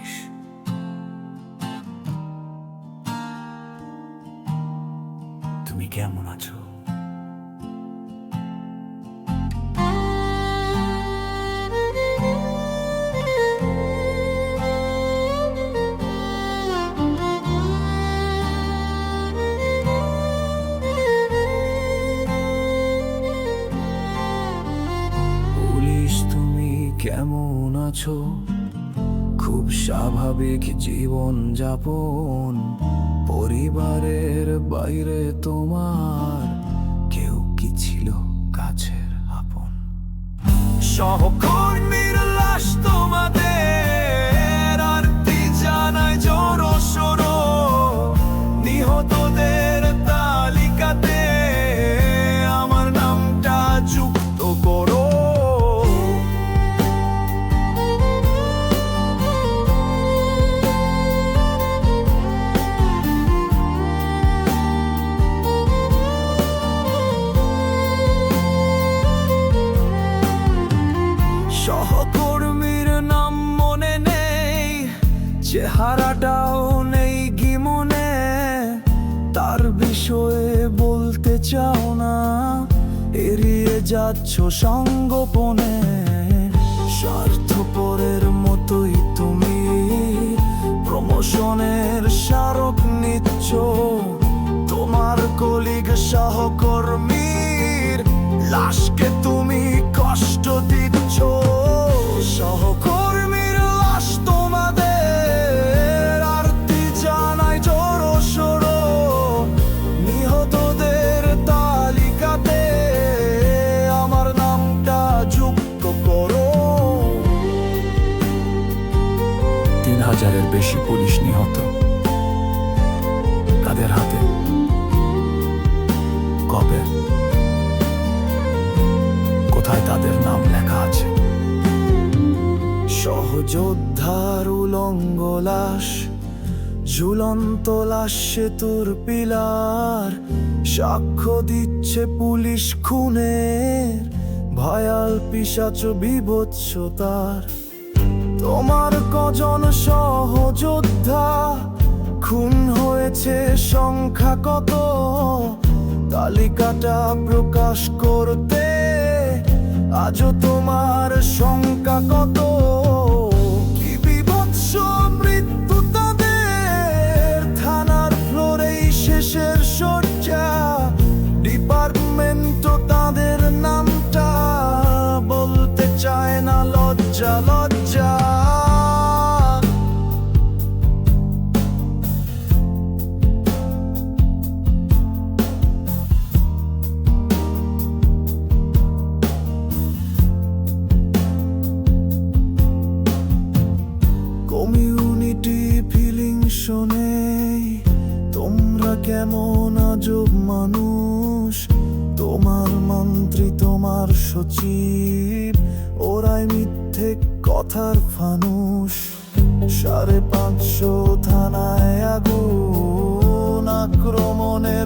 Police তুমি কেমন আছো? কেমন আছো? খুব স্বাভাবিক জীবন যাপন। পরিবারের বাইরে তোমার কেউ কি ছিল কাছের আপন? সহকর্মীর চেহারাটাও নেই কি মনে তার বিষয়ে বলতে চাও না। এড়িয়ে যাচ্ছ সঙ্গোপনে, স্বার্থপরের মতোই তুমি। প্রমোশনের স্মারক নিচ্ছ, তোমার কলিগ সহকর্মীর। লাশকে তুমি হাজারের বেশি পুলিশ নিহত। কাদের হাতে কবে? কোথায় তাদের নাম লেখা আছে? সহযোদ্ধার উলঙ্গ লাশ, ঝুলন্ত লাশ সেতুর পিলার। সাক্ষ্য দিচ্ছে পুলিশ খুনের, ভয়াল পিসাচ বিভৎসতার তোমার কজন সহযোদ্ধা? খুন হয়েছে সংখ্যা কত? তালিকাটা প্রকাশ করতে আজও তোমার সংখ্যা কত? তোমরা কেমন আজব মানুষ? তোমার মন্ত্রী, তোমার সচিব, ওরাই মিথ্যে কথার ফানুষ। সাড়ে পাঁচশো থানায় আগুন আক্রমণের